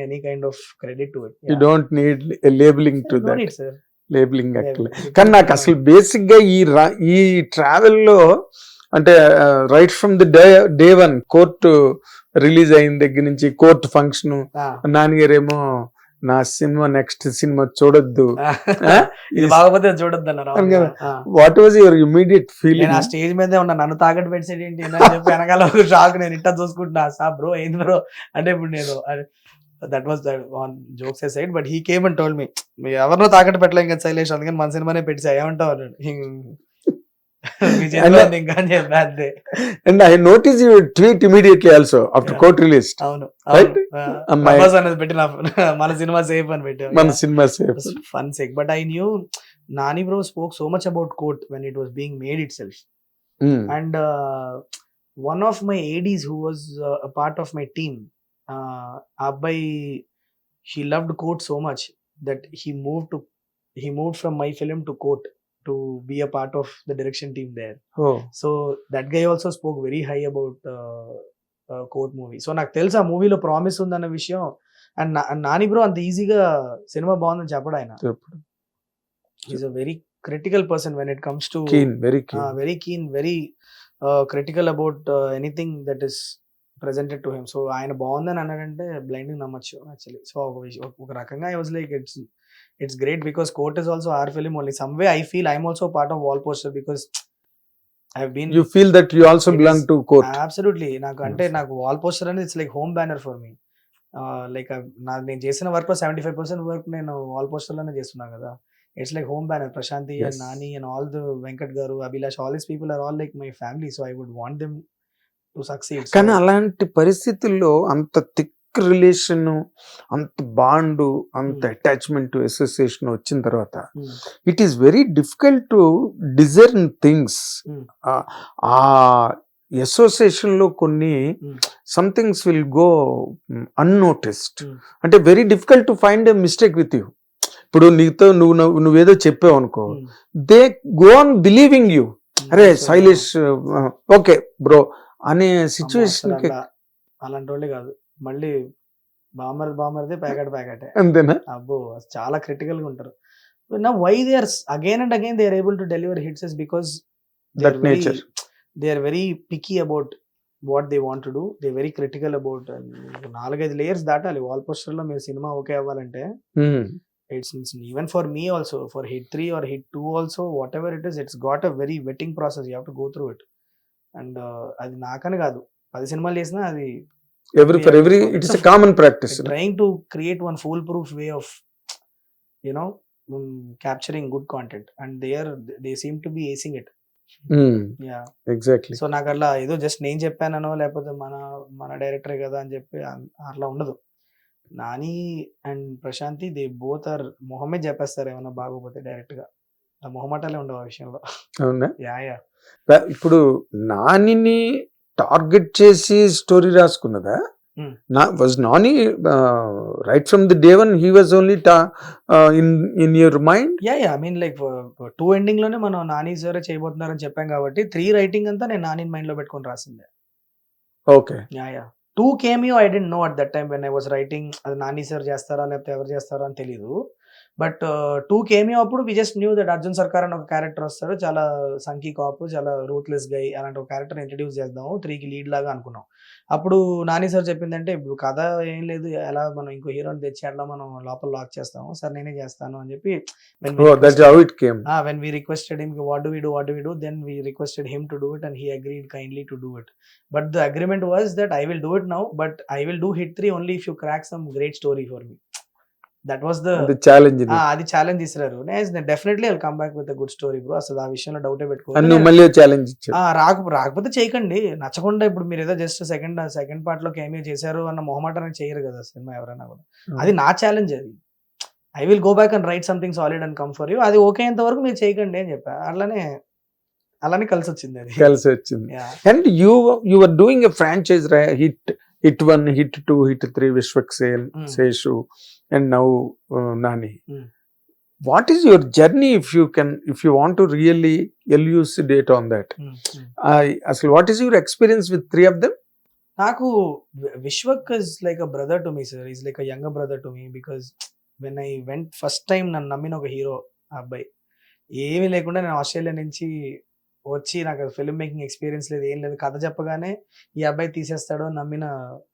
Any kind of credit to it you don't need labeling to that labeling కానీ నాకు అసలు బేసిక్గా ఈ ఈ ట్రావెల్లో అంటే right from the day day one court release అయిన దగ్గర నుంచి కోర్టు ఫంక్షన్ నాన్నగారేమో నా సినిమా నెక్స్ట్ సినిమా చూడొద్దు. ఇది బాగపోతే చూడొద్దు అన్నారు. What was your immediate feeling ఆ స్టేజ్ మీదే ఉన్నా. నన్ను తాకట్టు పెట్టేది ఏంటి? అని చెప్పి వెనకాల ఒక షాక్ నేను ఇట్టా చూసుకుంటున్నా. సా బ్రో ఏంది బ్రో అంటే ఇప్పుడు నేను that was on jokes side but he came and told me me ఎవరినో తాకట్టు పెట్టలేం కదా శైలేష్ అందుకని మన సినిమానే పెట్టి ఏమంటావు అన్నాడు. మీ చేతిలో ఉంది ఇంకా అని చెప్పి అంతే. And I notice you tweet immediately also after court release అవును. Right? అమ్మాయి- ప్రభాస్ అనేది పెట్టి నా మన సినిమా సేఫ్ అని పెట్టాం. మన cinema safe. Fun sake but I knew Nani bro spoke so much about court when it was being made itself and uh, one of my ads who was uh, a part uh, loved court so much that he moved to he moved from my film to court to be a part of the direction team there oh so that guy also spoke very high about uh, uh, court movie so నాకు తెలుసు ఆ మూవీలో promise ఉందన్న విషయం and Nani bro అంత ఈజీగా cinema బాగుందని చెప్పడు ఆయన is a very critical person when it comes to very keen very keen very critical about anything that is presented to him so ఆయన బాగుందని అన్నాడంటే బ్లైండ్ నమ్మచ్చు యాక్చువల్లీ సో ఒక విషయం ఒక రకంగా I was like it's it's great because court is also our film only some way I feel I'm also part of wall poster because I been you feel that you also belong to court absolutely నాకు అంటే. నాకు wall poster అనేది it's like home banner for me like నా నేను చేసిన work seventy five percent work నేను wall పోస్టర్లోనే చేస్తున్నాను కదా. It's like home banner Prashanti. And Nani and all the Venkat garu Abhilash all these people are all like my family so I would want them to succeed కానీ అలాంటి పరిస్థితుల్లో అంత thick relation అంత bond అంత Hmm. Attachment association వచ్చిన తర్వాత it is very difficult to discern things Hmm. ఆ అసోసియేషన్లో కొన్ని Hmm. Somethings will go unnoticed Hmm. అంటే very difficult to find a mistake with you ఇప్పుడు నీతో నువ్వు నువ్వు- నువ్వేదో చెప్పావు అనుకో. They go on believing you అరే శైలేష్ ఓకే బ్రో. అనే సిచ్యువేషన్ అలాంటి వాళ్ళే కాదు. మళ్ళీ బామర్ బామర్దే ప్యాకెట్ ప్యాకెటే. అంతేనా? అబ్బో చాలా క్రిటికల్గా ఉంటారు. నా why they are again and again they are able to deliver hits is because That nature. They are very picky about what they want do they very critical about నాలుగైదు లేయర్స్ దాటాలి. Wall పోస్టర్లో మీరు cinema okay అవ్వాలంటే. It's even for me also for hit three or hit two also whatever it is it's got a very vetting process you have to go through it and అది నాకని కాదు. పది సినిమాలు చేసినా అది every for every it's common practice create one foolproof way of you know um, capturing good content. And they are they seem to be acing it. Yeah. Exactly so నాకు అట్లా ఏదో జస్ట్ నేను చెప్పానో లేకపోతే మన మన డైరెక్టర్ కదా అని చెప్పి అట్లా ఉండదు. Nani and Prashanti they both are మొహమే చెప్పేస్తారు ఏమైనా బాగోపోతే డైరెక్ట్గా ఆ మొహమాటాలే ఉండవు ఆ విషయంలో. అవునా? Yeah yeah. ఇప్పుడు నానిని టార్గెట్ చేసి స్టోరీ రాసుకున్నదా. నా was Nani right from the day one he was only in in your mind yeah yeah. I mean like to ఎండింగ్లోనే మనం నాని సార్ చేయబోతున్నారని చెప్పాం కాబట్టి త్రీ రైటింగ్ అంతా నేను నాని మైండ్లో పెట్టుకొని రాసిందే. Okay. Yeah yeah. To cameo I didn't know at that time when I was writing అది Nani sir చేస్తారా లేకపోతే ఎవరు చేస్తారా అని తెలియదు బట్ టూ కేమియో అప్పుడు we just knew that Arjun Sarkar అని ఒక క్యారెక్టర్ వస్తాడు. చాలా సంకీ కాపు చాలా రూత్లెస్ గై అలాంటి ఒక క్యారెక్టర్ ఇంట్రడ్యూస్ చేద్దాము. త్రీకి లీడ్ లాగా అనుకున్నాం. అప్పుడు నాని సార్ చెప్పిందంటే ఇప్పుడు కథ ఏం లేదు. ఎలా మనం ఇంకో హీరోని తెచ్చి అట్లా మనం లోపల లాక్ చేస్తాము. సార్ నేనే చేస్తాను అని చెప్పి when we oh that requested- how it came Ah, when we requested him, what do we do? What do we do? Then we requested him to do it, and he agreed kindly to do it. But the agreement was that I will do it now, but I will do hit three was the the challenge అది challenge ఇస్తారు definitely I come back with good story bro అసలు ఆ విషయంలో డౌటే నువ్వు మళ్ళీ challenge రాక రాకపోతే చేయకండి. నచ్చకుండా ఇప్పుడు మీరు ఏదో జస్ట్ సెకండ్ సెకండ్ పార్ట్లో ఏమీ చేశారు అన్న మొహమాటానికి చేయరు కదా సినిమా ఎవరైనా కూడా. అది నా ఛాలెంజ్ అది. I will go back and write something solid and come for you అది ఓకే అయ్యేంత వరకు మీరు చేయకండి అని చెప్పా. అట్లానే అలానే కలిసి వచ్చింది అది కలిసి వచ్చింది. And you you are doing a franchise hit hit one hit two hit three Vishwaksen Mm. Seshu and now Nani. What is your journey if you can if you want to really elucidate on that. అసలు what is your experience with three of them నాకు Vishwak is like a brother to me sir is like a young brother to me because when I went first time నన్ను నమ్మిన ఒక hero ఆ అబ్బాయి ఏమీ లేకుండా నేను ఆస్ట్రేలియా నుంచి వచ్చి నాకు ఫిల్మ్ మేకింగ్ ఎక్స్పీరియన్స్ లేదు ఏం లేదు. కథ చెప్పగానే ఈ అబ్బాయి తీసేస్తాడో అని నమ్మిన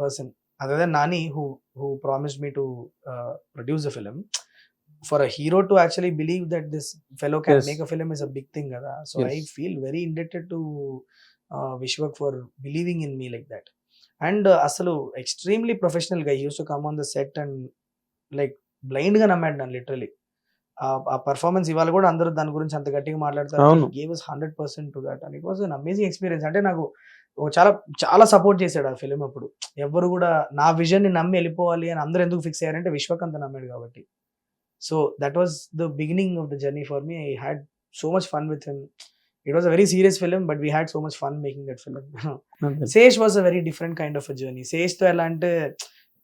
పర్సన్ అదే Nani who who promise me to produce a film for a hero to actually believe that this fellow can. Make a film is a big thing కదా. So I. Feel very indebted to Vishwak for believing in me like that and అసలు extremely ప్రొఫెషనల్గా used to come on the set and like బ్లైండ్గా నమ్మాడు నన్ను literally ఆ performance ఇవాళ కూడా అందరూ దాని గురించి అంత గట్టిగా మాట్లాడతారు. Gave hundred percent to that and it was an amazing experience అంటే నాకు చాలా చాలా సపోర్ట్ చేశాడు ఆ ఫిలిం అప్పుడు. ఎవరు కూడా నా విజన్ని నమ్మి వెళ్ళిపోవాలి అని అందరూ ఎందుకు ఫిక్స్ అయ్యారంటే విశ్వకంత నమ్మాడు కాబట్టి. So that was the beginning of the journey for me I had so much fun with him it was a very serious film but we had so much fun making that film. Sesh was a very different kind of a journey సేష్తో ఎలా అంటే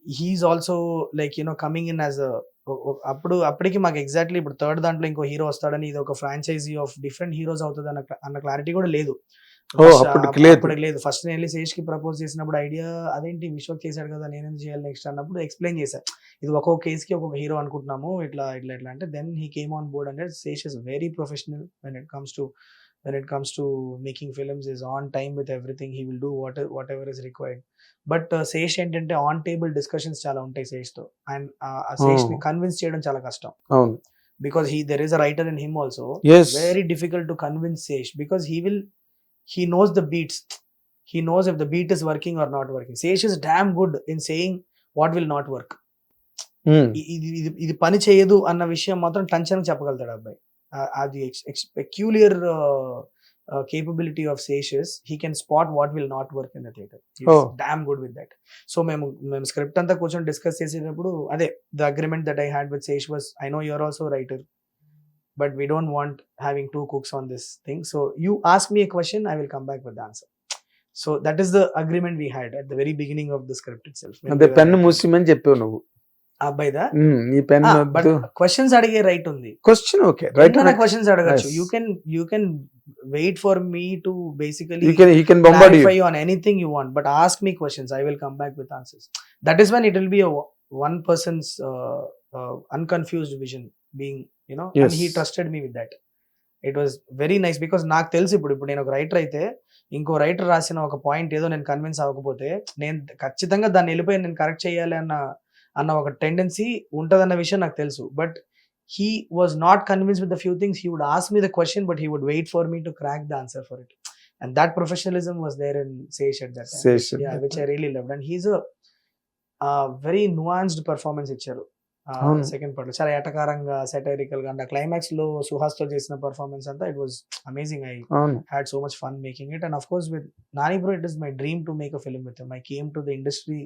he's also like you know coming in as అప్పుడు అప్పటికి మాకు exactly ఇప్పుడు third దాంట్లో ఇంకో hero వస్తాడని ఇది ఒక ఫ్రాంచైజీ ఆఫ్ డిఫరెంట్ హీరోస్ అవుతుంది అన్న అన్న క్లారిటీ కూడా లేదు. లేదు. ఫస్ట్ నేను వెళ్ళి సేష్కి ప్రపోజ్ చేసినప్పుడు ఐడియా అదేంటి? విశ్వక్ చేశాడు కదా నేను చేయాలి నెక్స్ట్ అన్నప్పుడు ఎక్స్ప్లెయిన్ చేశా. ఇది ఒక్కొక్క కేస్కి ఒక్కొక్క హీరో అనుకుంటున్నాము ఇట్లా ఇట్లా ఇట్లా అంటే then he came on board అంటే Sesh is very professional when it comes to when it comes to making films is on time with everything. He will do what whatever is required. But Sesh ఏంటంటే on table discussions చాలా ఉంటాయి శేష్తో and శేష్ని. Convince చేయడం చాలా కష్టం. అవును. Because he there is a writer in him also very difficult to convince Sesh because he will he knows the beats he knows if the beat is working or not working Sesh is damn good in saying what will not work ఇది ఇది పని చేయదు అన్న విషయం మాత్రం tension చెప్పగలుగుతాడు అబ్బాయి. అది peculiar capability of Sesh's he can spot what will not work in the theater. Damn good with that so మేము మేము స్క్రిప్ట్ అంతా కూర్చొని డిస్కస్ చేసేటప్పుడు అదే the agreement that I had with Sesh was I know you're also writer but we don't want having two cooks on this thing so you ask me a question I will come back with answer so that is the agreement we had at the very beginning of the script itself pen మూసిమని చెప్పావు నువ్వు. Questions అడిగే right ఉంది. Question okay right questions అడగచ్చు. You can wait for me to basically anything you but ask questions I come back with answers that is when one persons unconfused vision being you know and నాకు తెలుసు ఇప్పుడు ఇప్పుడు నేను ఒక writer అయితే ఇంకో writer రాసిన ఒక పాయింట్ ఏదో నేను కన్విన్స్ అవ్వకపోతే నేను ఖచ్చితంగా దాన్ని వెళ్ళిపోయి నేను కరెక్ట్ చేయాలి అన్న అన్న ఒక టెండెన్సీ ఉంటదన్న విషయం నాకు తెలుసు. But he was not convince with the few things he would ask me the question but he would wait for me to crack the answer for it and that professionalism was there in Sesh at that time. Sesh at yeah, that which I really loved. And he's a uh, very nuanced performance ఇచ్చారు. Second part చాలా ఎటకారంగా సెటైరికల్గా and క్లైమాక్స్లో సుహాస్తో చేసిన performance అంతా it was amazing I had so much fun making it and of course with Nani bro it is my dream to make a film with I came to the industry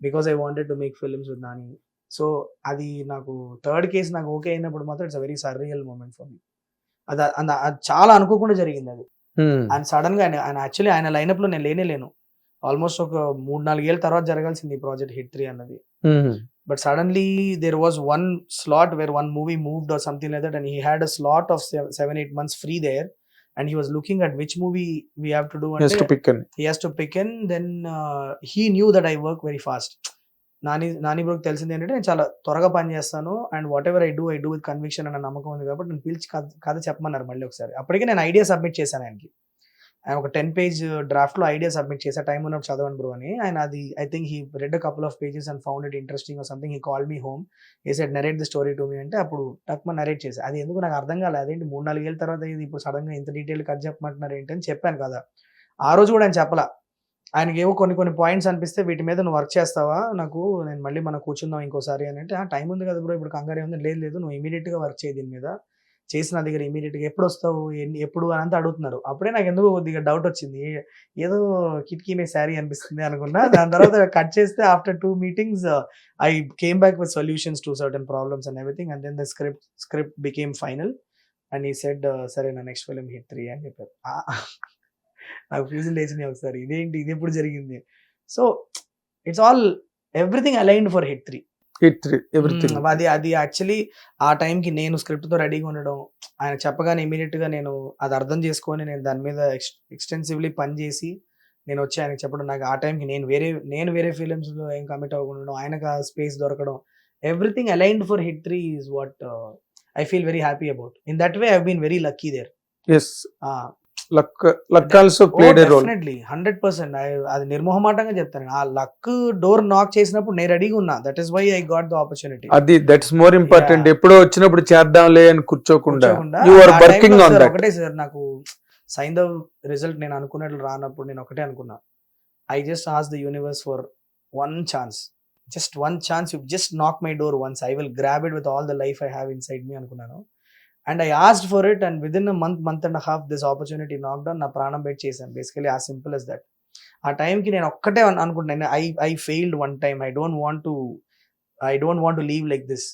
because I wanted to make films with Nani so అది నాకు third case నాకు okay అయినప్పుడు మాత్రం it's a very surreal moment for me అది అది చాలా అనుకోకుండా జరిగింది అది. ఆయన సడన్గా ఆయన యాక్చువల్లీ ఆయన లైనప్లో నేను లేనే లేను. ఆల్మోస్ట్ ఒక మూడు నాలుగేళ్ళ తర్వాత జరగాల్సింది ఈ ప్రాజెక్ట్ హిట్ త్రీ అన్నది. But suddenly there was one slot where one movie moved or something like that and he had a slot of seven eight months free there and he was looking at which movie we have to do to pick in. then uh, he knew that i work very fast. Nani Nani బ్రోకి తెలిసింది ఏంటంటే నేను చాలా త్వరగా పని చేస్తాను and whatever I do I do with conviction అన్న నమ్మకం ఉంది కాబట్టి నేను పిలిచి కథ చెప్పమన్నారు మళ్ళీ ఒకసారి. అప్పటికే నేను ఐడియా సబ్మిట్ చేశాను ఆయనకి. ఆయన ఒక టెన్ పేజ్ డ్రాఫ్ట్లో ఐడియా సబ్మిట్ చేసా టైం ఉన్నప్పుడు చదవండి బ్రో అని. ఆయన అది I think he read couple of pages and found it interesting something he call me home a side narrate the story to me అంటే అప్పుడు టక్మ నరేట్ చేసా అది ఎందుకు నాకు అర్థం కాలేదు. అదేంటి మూడు నాలుగేళ్ళ తర్వాత ఇది ఇప్పుడు సడన్గా ఇంత డీటెయిల్ కట్ చెప్పమంటున్నారు ఏంటి అని చెప్పాను కదా. ఆ రోజు కూడా ఆయన చెప్పలా. ఆయనకి ఏవో కొన్ని కొన్ని పాయింట్స్ అనిపిస్తే వీటి మీద నువ్వు వర్క్ చేస్తావా? నాకు నేను మళ్ళీ మనం కూర్చుందాం ఇంకోసారి అని అంటే టైం ఉంది కదా బ్రో ఇప్పుడు కంగారు ఉంది. లేదు లేదు. నువ్వు ఇమీడియట్గా వర్క్ చేయి దీని మీద. చేసి నా దగ్గర ఇమీడియట్గా ఎప్పుడు వస్తావు ఎన్ని- ఎప్పుడు అని అంతా అడుగుతున్నారు. అప్పుడే నాకు ఎందుకు కొద్దిగా డౌట్ వచ్చింది. ఏదో కిటికీ మీద శారీ అనిపిస్తుంది అనుకున్నా. దాని తర్వాత కట్ చేస్తే after two meetings I came back with solutions to certain problems and everything and then the script script became final and he said సరే నా నెక్స్ట్ ఫిలిం హిట్ త్రీ అని చెప్పారు. నాకు ఫ్యూజులు లేచినాయి ఒకసారి. ఇదేంటి? ఇది ఎప్పుడు జరిగింది? So it's all everything aligned for hit three hit everything. అది అది యాక్చువల్లీ ఆ టైంకి నేను స్క్రిప్ట్తో రెడీగా ఉండడం ఆయన చెప్పగానే ఇమీడియట్గా నేను అది అర్థం చేసుకొని నేను దాని మీద ఎక్స్టెన్సివ్లీ పని చేసి నేను వచ్చి ఆయనకి చెప్పడం నాకు ఆ టైంకి నేను వేరే నేను వేరే ఫిలిమ్స్లో ఏం కమిట్ అవ్వకుండా ఆయనకు ఆ స్పేస్ దొరకడం everything aligned for hit three is what I feel very happy about in that way I been very lucky there is luck luck also played a role definitely hundred percent అది నిర్మోహమాటంగా చెప్తాను. ఆ luck door knock చేసినప్పుడు నేను రెడీగా ఉన్నా. That is why I got the opportunity అది that's more important. ఎప్పుడో వచ్చినప్పుడు చేద్దాంలే అని కూర్చోకుండా. You are working on that ఒకటే సార్ నాకు సైందవ్ రిజల్ట్ నేను అనుకున్నట్లు రానప్పుడు నేను ఒకటే అనుకున్నా. I just ask the universe for one chance just one chance you just knock my door once I will grab it with all the life I have inside me అనుకున్నాను. And I asked for it and within a month month and half this opportunity knock down నా ప్రాణం పెట్టి చేశాను. Basically ఆ simple is that ఆ టైంకి నేను ఒక్కటే అనుకుంటున్నాను. I I failed one time I don't want to I don't want to leave like this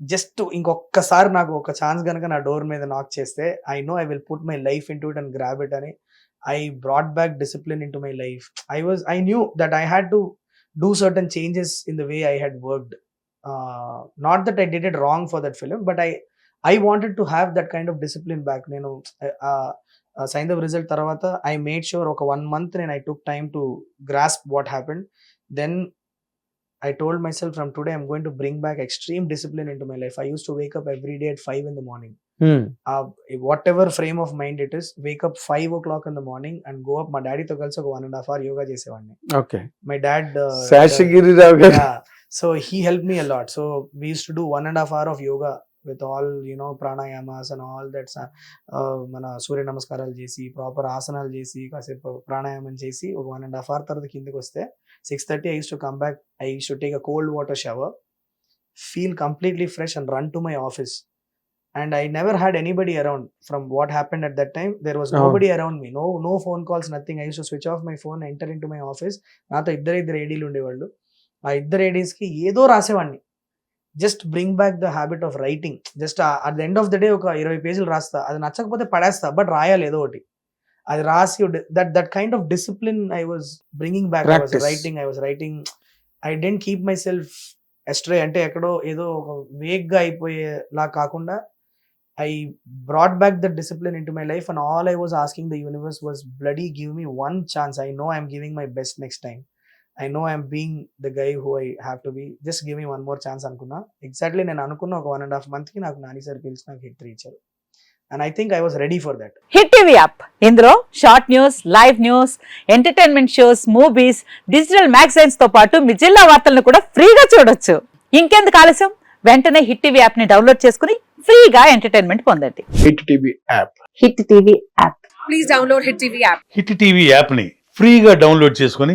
just ఇంకొకసారి నాకు ఒక ఛాన్స్ కనుక నా డోర్ మీద నాక్ చేస్తే I know I will put my life into it and grab it అని I brought back discipline into my life I was I knew that I had to do certain changes in the way I had worked not that I did it wrong for that film but I I wanted to have that kind of discipline back నేను sign of result తర్వాత I made sure ఒక one month నేను I took time to grasp what happened then I told myself from today I'm going to bring back extreme discipline into my life. I used to wake up every day at five in the morning. Hmm. Uh, whatever frame of mind it is, wake up five o'clock in the morning and go up. మా డాడీతో కలిసి ఒక one and half hour yoga చేసేవాడిని okay my dad Seshagiri Rao గారు so he help me a lot so we use to do one and half hour of yoga with all you know pranayamas and all that's మన సూర్య నమస్కారాలు చేసి proper ఆసనాలు చేసి కాసేపు ప్రాణాయామం చేసి ఒక వన్ అండ్ హాఫ్ అవర్ తర్వాత కిందకి వస్తే six thirty I use to come back I use to take a cold water shower feel completely fresh and run to my office and I never had anybody around from what happened at that time there was. Nobody around me no no phone calls nothing I use switch off my phone enter into my office నాతో ఇద్దరు ఇద్దరు ఏడీలు ఉండేవాళ్ళు. ఆ ఇద్దరు ఏడీస్కి ఏదో రాసేవాడిని. Just bring back the habit of writing. Just at the end of the day ఒక ఇరవై పేజీలు రాస్తా. అది నచ్చకపోతే పడేస్తా బట్ రాయాలి ఏదో ఒకటి. అది రాసి that that kind of discipline I was bringing back I was. Writing I was writing I didn't keep myself astray అంటే ఎక్కడో ఏదో ఒక వేగ్గా అయిపోయేలా కాకుండా I brought back the discipline into my life and all I was asking the universe was bloody give me one chance I know I'm giving my best next time I know I'm being the guy who I have to be just give me one more chance అనుకున్నా. Exactly నేను అనుకున్న ఒక one and half మంత్కి నాకు Nani sir పిలిచి నాకు hit ఇచ్చారు. And I think I was ready for that hit TV app ఇందులో short news live news entertainment shows movies digital మ్యాగజైన్స్తో పాటు మీ జిల్లా వార్తలను కూడా ఫ్రీగా చూడొచ్చు. ఇంకెందుకు ఆలస్యం? వెంటనే హిట్ టీవీ యాప్ని డౌన్లోడ్ చేసుకుని ఫ్రీగా ఎంటర్టైన్మెంట్ పొందండి. Hit TV app Hit TV app please download Hit TV app. Hit TV యాప్ని ఫ్రీగా డౌన్లోడ్ చేసుకొని